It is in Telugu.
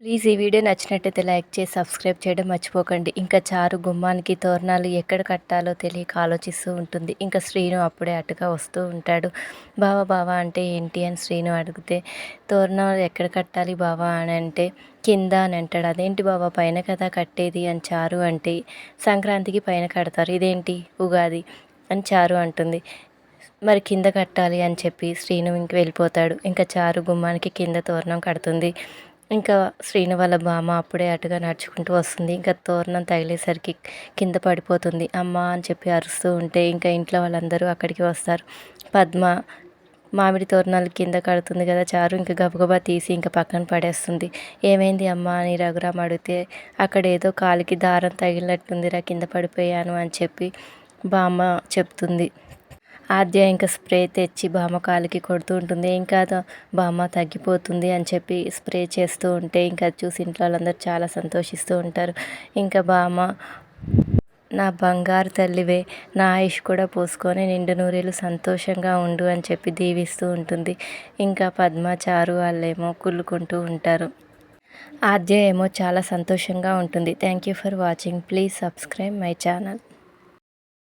ప్లీజ్ ఈ వీడియో నచ్చినట్టయితే లైక్ చేసి సబ్స్క్రైబ్ చేయడం మర్చిపోకండి. ఇంకా చారు గుమ్మానికి తోరణాలు ఎక్కడ కట్టాలో తెలియక ఆలోచిస్తూ ఉంటుంది. ఇంకా శ్రీను అప్పుడే అటుగా వస్తూ ఉంటాడు. బావా బావా అంటే ఏంటి అని శ్రీను అడిగితే తోరణాలు ఎక్కడ కట్టాలి బావా అని అంటే కింద అని అంటాడు. అదేంటి బావా పైన కదా కట్టేది అని చారు అంటే సంక్రాంతికి పైన కడతారు. ఇదేంటి ఉగాది అని చారు అంటుంది. మరి కింద కట్టాలి అని చెప్పి శ్రీను ఇంక వెళ్ళిపోతాడు. ఇంకా చారు గుమ్మానికి కింద తోరణం కడుతుంది. ఇంకా శ్రీను వాళ్ళ బామ్మ అప్పుడే అటుగా నడుచుకుంటూ వస్తుంది. ఇంకా తోరణం తగిలేసరికి కింద పడిపోతుంది. అమ్మ అని చెప్పి అరుస్తూ ఉంటే ఇంకా ఇంట్లో వాళ్ళందరూ అక్కడికి వస్తారు. పద్మ మామిడి తోరణాలు కింద కడుతుంది కదా చారు ఇంకా గబగబా తీసి ఇంకా పక్కన పడేస్తుంది. ఏమైంది అమ్మ అని రఘురామ్ అడిగితే అక్కడ ఏదో కాలికి దారం తగిలినట్టుందిరా కింద పడిపోయాను అని చెప్పి బామ్మ చెప్తుంది. ఆద్య ఇంకా స్ప్రే తెచ్చి బామ్మ కాలికి కొడుతూ ఉంటుంది. ఇంకా బామ్మ తగ్గిపోతుంది అని చెప్పి స్ప్రే చేస్తూ ఉంటే ఇంకా చూసి ఇంట్లో వాళ్ళందరూ చాలా సంతోషిస్తూ ఉంటారు. ఇంకా బామ్మ నా బంగారు తల్లివే నా ఆయుష్ కూడా పోసుకొని నిండు నూరేళ్ళు సంతోషంగా ఉండు అని చెప్పి దీవిస్తూ ఉంటుంది. ఇంకా పద్మ చారు వాళ్ళేమో కుళ్ళుకుంటూ ఉంటారు. ఆద్య ఏమో చాలా సంతోషంగా ఉంటుంది. Thank you for watching. Please subscribe my channel.